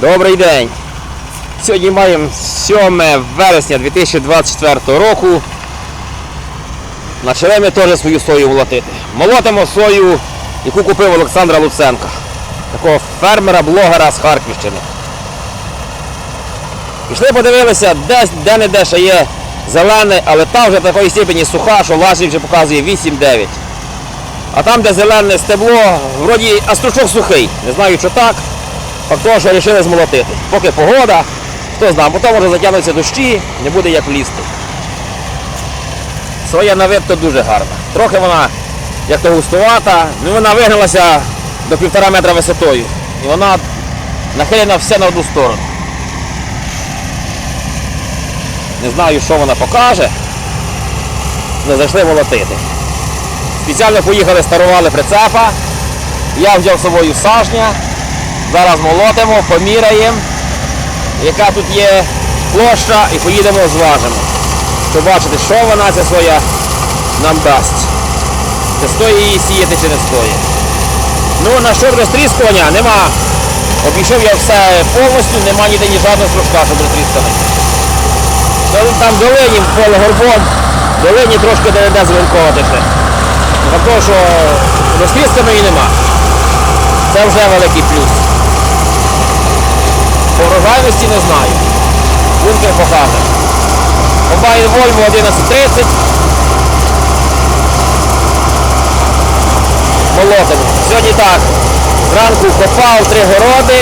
Добрий день. Сьогодні маємо 7 вересня 2024 року. Почали теж свою сою молотити. Молотимо сою, яку купив Олександра Луценка, такого фермера, блогера з Харківщини. Пішли подивилися, де, де не де ще є зелене, але там вже такої степені суха, що важить вже показує 8-9. А там, де зелене стебло, вроді а стручок сухий. Не знаю, що так. Факт того, що вирішили змолотити. Поки погода, хто знає, потім може затягнуться дощі, не буде як влізти. Соя на вид то дуже гарна. Трохи вона як то густувата, ну вона вигналася до півтора метра висотою. І вона нахилена все на одну сторону. Не знаю, що вона покаже. Не зайшли молотити. Спеціально поїхали, старували прицепа. Я взяв з собою сажня. Зараз молотимо, поміряємо, яка тут є площа і поїдемо зважимо. Щоб бачити, що вона ця соя нам дасть. Чи стоїть її сіяти, чи не стоїть. Ну, на що розтріскування нема. Обійшов я все повністю, нема ніде ні жодного стружка, щоб розтрісканий. Ну, Там долині поле горбом, долині трошки де де звинковати ще. Що розтрісканої нема. Це вже великий плюс. По врожайності не знаю. Бункер покаже. Комбайн Volvo 1130. Молотимо. Сьогодні так. Зранку копав три городи,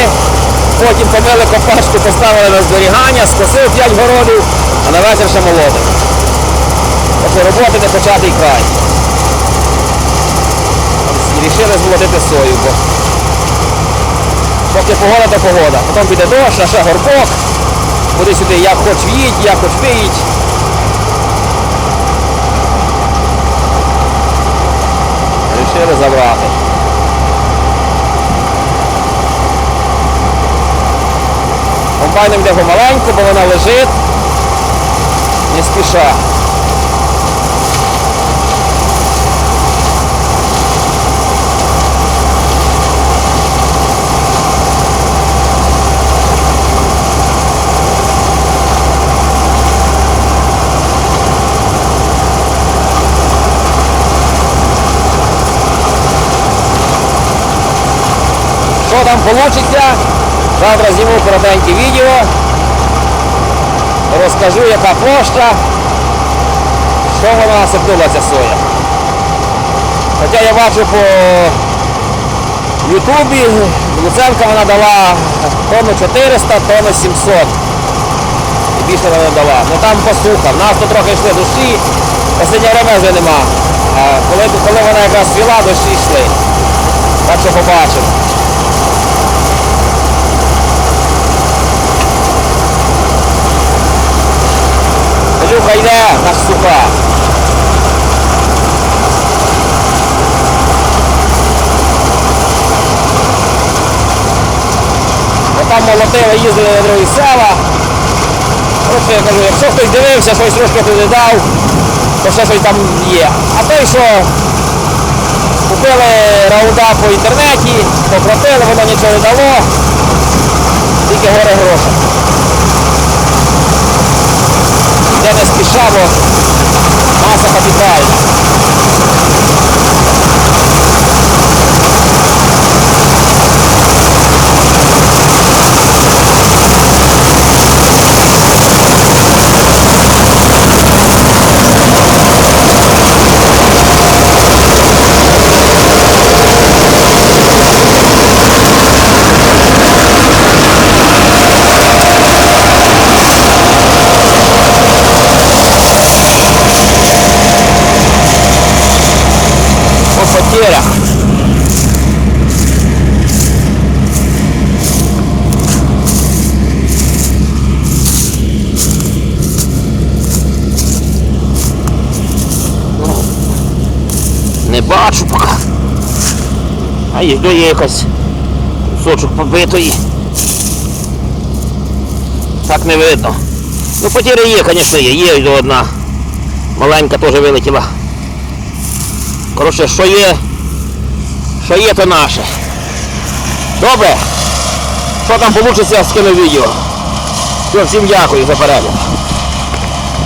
потім помили копачку, поставили на зберігання, скосив 5 городів, а на вечір ще молотимо. Тобто роботи не початий край. Рішили змолотити сою, бо поки погода, то погода. Потім піде дощ, а ще горбок. Буде сюди як хоч в'їдь, як хоч виїдь. Рішили забрати. Комбайном йде помаленьку, бо вона лежить. Не спіша. Там вийде? Завтра зніму коротеньке відео. Розкажу, яка площа, що вона насипнула ця соя. Хоча я бачу по Ютубі, Луценка вона дала тонну 400, тонну 700. І більше вона дала. Ну там посуха. В нас тут трохи йшли дощі, останнє время вже нема. А коли, коли вона якраз свіла, дощі йшли. Так що побачимо. Илюха йде, наш суха. Отам молотили, їздили на другі села. Коротше, я кажу, якщо хтось дивився, щось трошки туди дав, то ще щось там є. А той, що купили рауда по інтернеті, покрутили, воно нічого не дало, тільки горе грошей. Де не бачу поки. А їду є якось кусочок побитої. Так не видно. Ну потери є, звісно, є. Є ось одна. Маленька теж вилетіла. Коротше, що є, що є, то наше. Добре. Що там вийде, скину відео. Все, всім дякую за перегляд.